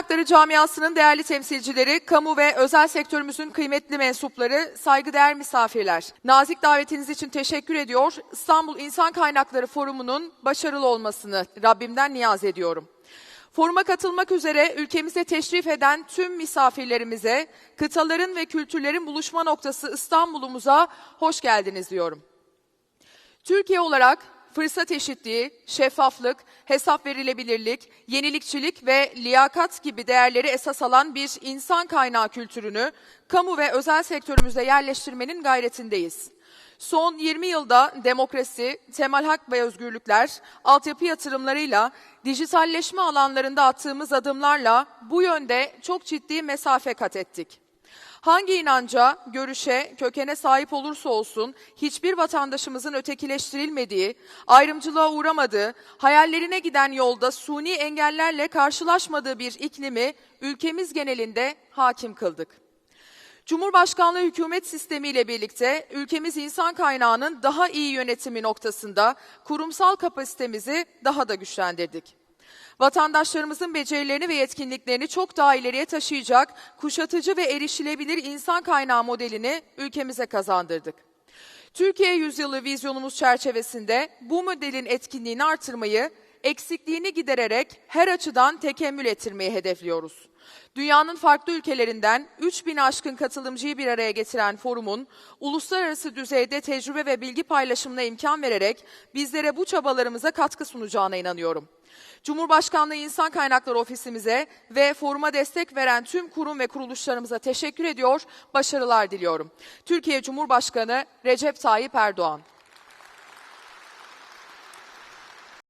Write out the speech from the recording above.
Hakları camiasının değerli temsilcileri, kamu ve özel sektörümüzün kıymetli mensupları, saygıdeğer misafirler. Nazik davetiniz için teşekkür ediyor. İstanbul İnsan Kaynakları Forumu'nun başarılı olmasını Rabbimden niyaz ediyorum. Foruma katılmak üzere ülkemize teşrif eden tüm misafirlerimize, kıtaların ve kültürlerin buluşma noktası İstanbul'umuza hoş geldiniz diyorum. Türkiye olarak fırsat eşitliği, şeffaflık, hesap verilebilirlik, yenilikçilik ve liyakat gibi değerleri esas alan bir insan kaynağı kültürünü kamu ve özel sektörümüze yerleştirmenin gayretindeyiz. Son 20 yılda demokrasi, temel hak ve özgürlükler, altyapı yatırımlarıyla, dijitalleşme alanlarında attığımız adımlarla bu yönde çok ciddi mesafe kat ettik. Hangi inanca, görüşe, kökene sahip olursa olsun hiçbir vatandaşımızın ötekileştirilmediği, ayrımcılığa uğramadığı, hayallerine giden yolda suni engellerle karşılaşmadığı bir iklimi ülkemiz genelinde hakim kıldık. Cumhurbaşkanlığı hükümet sistemiyle birlikte ülkemiz insan kaynağının daha iyi yönetimi noktasında kurumsal kapasitemizi daha da güçlendirdik. Vatandaşlarımızın becerilerini ve yetkinliklerini çok daha ileriye taşıyacak kuşatıcı ve erişilebilir insan kaynağı modelini ülkemize kazandırdık. Türkiye Yüzyılı vizyonumuz çerçevesinde bu modelin etkinliğini artırmayı, eksikliğini gidererek her açıdan tekemmül ettirmeyi hedefliyoruz. Dünyanın farklı ülkelerinden 3000 aşkın katılımcıyı bir araya getiren forumun uluslararası düzeyde tecrübe ve bilgi paylaşımına imkan vererek bizlere bu çabalarımıza katkı sunacağına inanıyorum. Cumhurbaşkanlığı İnsan Kaynakları Ofisimize ve foruma destek veren tüm kurum ve kuruluşlarımıza teşekkür ediyor, başarılar diliyorum. Türkiye Cumhurbaşkanı Recep Tayyip Erdoğan.